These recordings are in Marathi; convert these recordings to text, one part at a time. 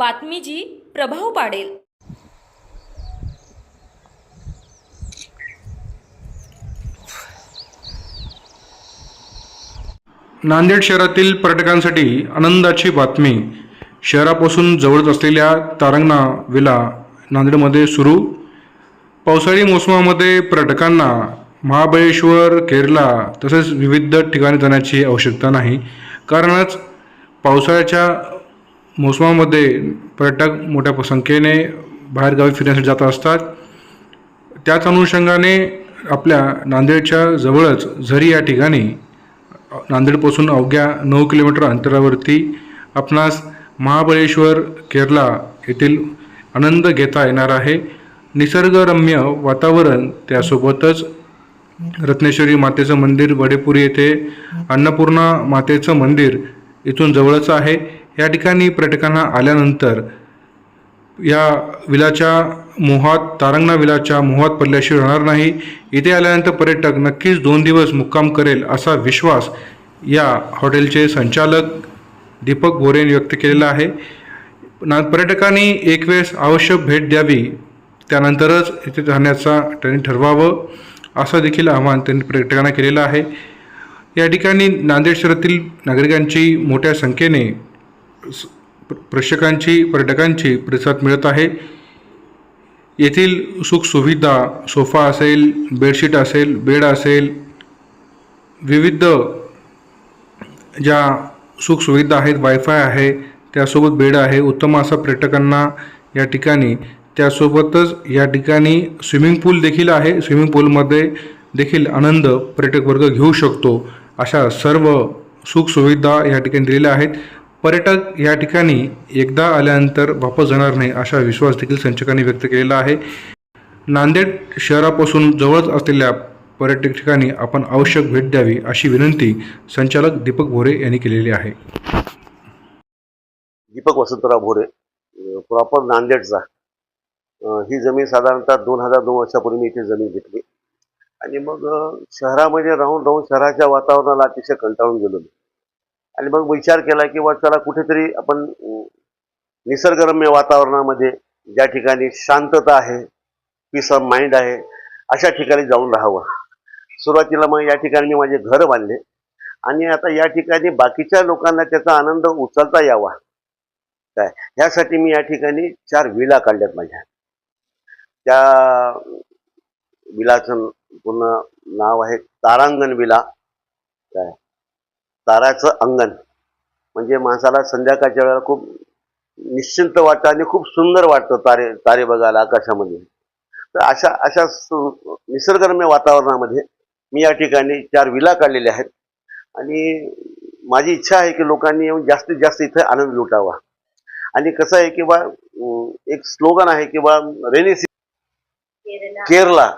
बातमी जी प्रभाव पाडेल. नांदेड शहरातील पर्यटकांसाठी आनंदाची बातमी. शहरापासून जवळच असलेल्या तारंगणा विला नांदेडमध्ये सुरू. पावसाळी मोसमामध्ये पर्यटकांना महाबळेश्वर केरला तसेच विविध ठिकाणी जाण्याची आवश्यकता नाही. कारणच पावसाळ्याच्या मोसमामध्ये पर्यटक मोठ्या संख्येने बाहेरगावी फिरण्यासाठी जात असतात. त्याच अनुषंगाने आपल्या नांदेडच्या जवळच झरी या ठिकाणी नांदेडपासून अवघ्या नऊ किलोमीटर अंतरावरती आपणास महाबळेश्वर केरला येथील आनंद घेता येणार आहे. निसर्गरम्य वातावरण त्यासोबतच रत्नेश्वरी मातेचं मंदिर वडेपुरी येथे अन्नपूर्णा मातेचं मंदिर इथून जवळच आहे. या ठिकाणी पर्यटकांना आल्यानंतर या विलाच्या मोहात तारंगणा विलाच्या मोहात पडल्याशिवाय राहणार नाही. इथे आल्यानंतर पर्यटक नक्कीच दोन दिवस मुक्काम करेल असा विश्वास या हॉटेलचे संचालक दीपक बोरेन व्यक्त केलेला आहे. ना पर्यटकांनी एक वेळेस आवश्यक भेट द्यावी त्यानंतरच इथे राहण्याचा त्यांनी ठरवावं असं देखील आवाहन त्यांनी पर्यटकांना केलेलं आहे. या ठिकाणी नांदेड शहरातील नागरिकांची मोठ्या संख्येने प्रेक्षकांची पर्यटकांची प्रतिसाद मिळत आहे. येथील सुखसुविधा सोफा असेल बेडशीट असेल बेड असेल विविध ज्या सुखसुविधा आहेत वायफाय आहे त्यासोबत बेड आहे उत्तम असा पर्यटकांना या ठिकाणी त्यासोबतच या ठिकाणी स्विमिंग पूल देखील आहे. स्विमिंग पूलमध्ये देखील आनंद पर्यटक वर्ग घेऊ शकतो. अशा सर्व सुखसुविधा या ठिकाणी दिलेल्या आहेत. पर्यटक या ठिकाणी एकदा आल्यानंतर वापस जाणार नाही असा विश्वास देखील संचकांनी व्यक्त केलेला आहे. नांदेड शहरापासून जवळच असलेल्या पर्यटक ठिकाणी आपण आवश्यक भेट द्यावी अशी विनंती संचालक दीपक भोरे यांनी केलेली आहे. दीपक वसंतराव भोरे प्रॉपर नांदेडचा. ही जमीन साधारणतः दोन हजार दोन वर्षापूर्वी मी इथे जमीन घेतली. आणि मग शहरामध्ये राहून राहून शहराच्या वातावरणाला अतिशय कंटाळून गेलो मी. आणि मग विचार केला की बा चला कुठेतरी आपण निसर्गरम्य वातावरणामध्ये ज्या ठिकाणी शांतता आहे पीस ऑफ माइंड आहे अशा ठिकाणी जाऊन राहावं. सुरुवातीला मग या ठिकाणी मी माझे घर बांधले आणि आता या ठिकाणी बाकीच्या लोकांना त्याचा आनंद उचलता यावा. काय? ह्यासाठी मी या ठिकाणी चार विला काढल्यात माझ्या. त्या विलाचं पूर्ण नाव आहे तारांगण विला. काय? ताराचं अंगण. म्हणजे माणसाला संध्याकाळच्या वेळेला खूप निश्चिंत वाटतं आणि खूप सुंदर वाटतं तारे तारे बघायला आकाशामध्ये. तर अशा अशा निसर्गरम्य वातावरणामध्ये मी या ठिकाणी चार विला काढलेल्या आहेत. आणि माझी इच्छा आहे की लोकांनी येऊन जास्तीत जास्त इथे आनंद लुटावा. आणि कसं आहे की बा एक स्लोगन आहे की बा रेनी केरला.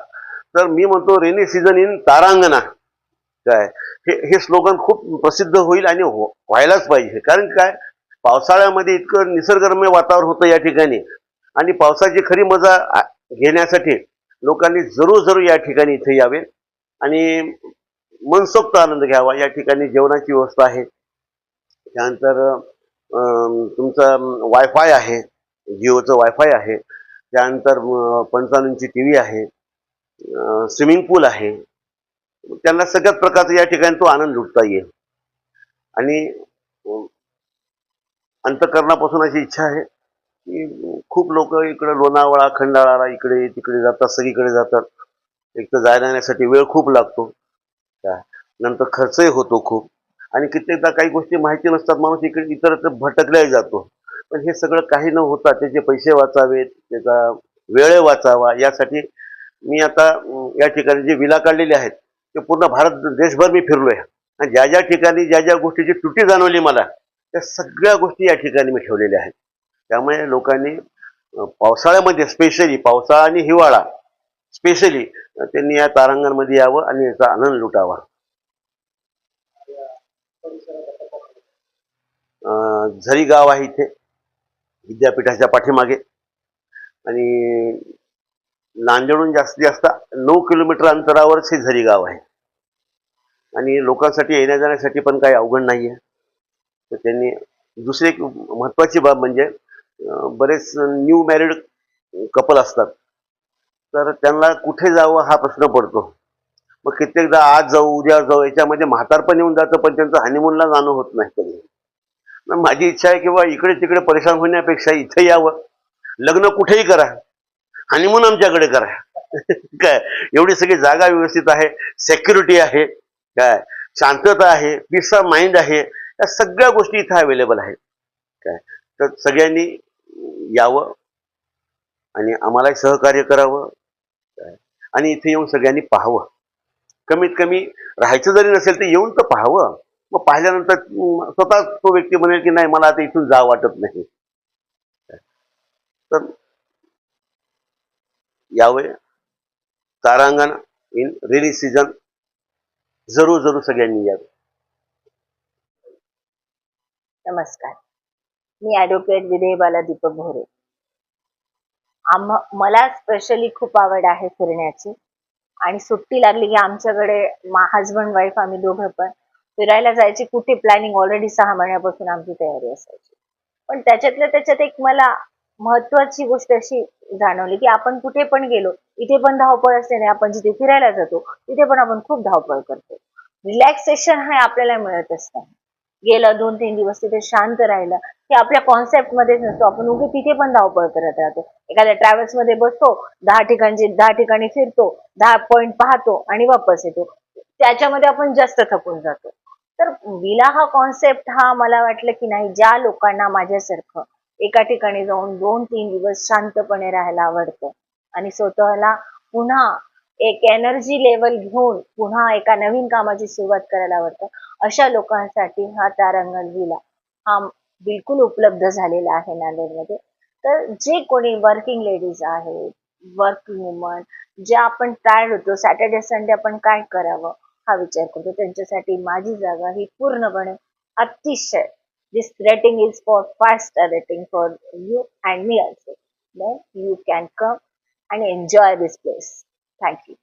तर मी म्हणतो रेनी सीझन इन तारांगणा. काय हे हे स्लोगन खूप प्रसिद्ध होईल आणि हो, व्हायलाच पाहिजे. कारण काय? पावसाळ्यामध्ये इतकं निसर्गरम्य वातावरण होतं या ठिकाणी. आणि पावसाची खरी मजा घेण्यासाठी लोकांनी जरूर जरूर या ठिकाणी इथे यावे. आणि मनसोक्त आनंद घ्यावा. या ठिकाणी जेवणाची व्यवस्था आहे. त्यानंतर तुमचा तुमचं वायफाय आहे. जिओचं वायफाय आहे. त्यानंतर पंचावन्नची टी व्ही आहे. स्विमिंग पूल आहे. त्यांना सगळ्याच प्रकारचा या ठिकाणी तो आनंद लुटता येईल. आणि अंतकरणापासून अशी इच्छा आहे की खूप लोक इकडे लोणावळा खंडाळा इकडे तिकडे जातात सगळीकडे जातात. एक तर जाण्या येण्यासाठी वेळ खूप लागतो. काय नंतर खर्चही होतो खूप. आणि कित्येकदा काही गोष्टी माहिती नसतात माणूस इकडे इतर भटकलाही जातो. पण हे सगळं काही न होता त्याचे पैसे वाचावेत त्याचा वेळ वाचावा यासाठी मी आता या ठिकाणी जे विला काढलेले आहेत ते पूर्ण भारत देशभर मी फिरलोय. आणि ज्या ज्या ठिकाणी ज्या ज्या गोष्टीची त्रुटी जाणवली मला त्या सगळ्या गोष्टी या ठिकाणी मी ठेवलेल्या आहेत. त्यामुळे लोकांनी पावसाळ्यामध्ये स्पेशली पावसाळा आणि हिवाळा स्पेशली त्यांनी या तारांगणमध्ये यावं आणि याचा आनंद लुटावा. झरी गाव आहे इथे विद्यापीठाच्या पाठीमागे. आणि नांदेडून जास्तीत जास्त नऊ किलोमीटर अंतरावरच हे गाव आहे. आणि लोकांसाठी येण्या जाण्यासाठी पण काही अवघड नाही आहे तर त्यांनी दुसरी एक महत्त्वाची बाब म्हणजे बरेच न्यू मॅरिड कपल असतात. तर त्यांना कुठे जावं हा प्रश्न पडतो. मग कित्येकदा आज जाऊ उद्या जाऊ याच्यामध्ये म्हातारपण येऊन जातं पण त्यांचं हनीमूनला जाणं होत नाही कधी. मग माझी इच्छा आहे किंवा इकडे तिकडे परेशान होण्यापेक्षा इथे यावं. लग्न कुठेही करा. आणि म्हणून आमच्याकडे करा. काय? एवढी सगळी जागा व्यवस्थित आहे सेक्युरिटी आहे काय? शांतता आहे पीस ऑफ माइंड आहे या सगळ्या गोष्टी इथं अवेलेबल आहेत. काय? तर सगळ्यांनी यावं आणि आम्हालाही सहकार्य करावं काय? आणि इथे येऊन सगळ्यांनी पाहावं. कमीत कमी राहायचं जरी नसेल तर येऊन तर पाहावं. मग पाहिल्यानंतर स्वतः तो व्यक्ती म्हणेल की नाही मला आता इथून जा वाटत नाही. तर यावे तारांगण इन रेनी सीझन जरूर जरूर सगळ्यांनी यावे. नमस्कार. मी ॲडव्होकेट विधेयबाला दीपक भोरे आम मला स्पेशली खूप आवड आहे फिरण्याची. आणि सुट्टी लागली की आमच्याकडे हजबंड वाईफ आम्ही दोघं पण फिरायला जायची कुठे प्लॅनिंग ऑलरेडी सहा महिन्यापासून आमची तयारी असायची. पण त्याच्यातल्या त्याच्यात एक मला महत्वाची गोष्ट अशी जाणवली की आपण कुठे पण गेलो इथे पण धावपळ असल्याने नाही आपण जिथे फिरायला जातो तिथे पण आपण खूप धावपळ करतो. रिलॅक्सेशन हे आपल्याला मिळतच नाही गेलं दोन तीन दिवस तिथे शांत राहिलं की आपल्या कॉन्सेप्ट मध्येच नसतो. आपण उगे तिथे पण धावपळ करत राहतो. एखाद्या ट्रॅव्हल्समध्ये बसतो दहा ठिकाणचे दहा ठिकाणी फिरतो दहा पॉईंट पाहतो आणि वापस येतो. त्याच्यामध्ये आपण जास्त थकून जातो. तर विला हा कॉन्सेप्ट हा मला वाटलं की नाही ज्या लोकांना माझ्यासारखं एका ठिकाणी जाऊन दोन तीन दिवस शांतपणे राहायला आवडतं. आणि स्वतःला पुन्हा एक एनर्जी लेवल घेऊन पुन्हा एका नवीन कामाची सुरुवात करायला आवडतं. अशा लोकांसाठी हा तारांगण विला हा बिलकुल उपलब्ध झालेला आहे नांदेडमध्ये. तर जे कोणी वर्किंग लेडीज आहेत वर्किंग वुमन जे आपण टायर्ड होतो सॅटर्डे संडे आपण काय करावं हा विचार करतो त्यांच्यासाठी माझी जागा ही पूर्णपणे अतिशय This rating is for first rating for you and me also. Then you can come and enjoy this place. Thank you.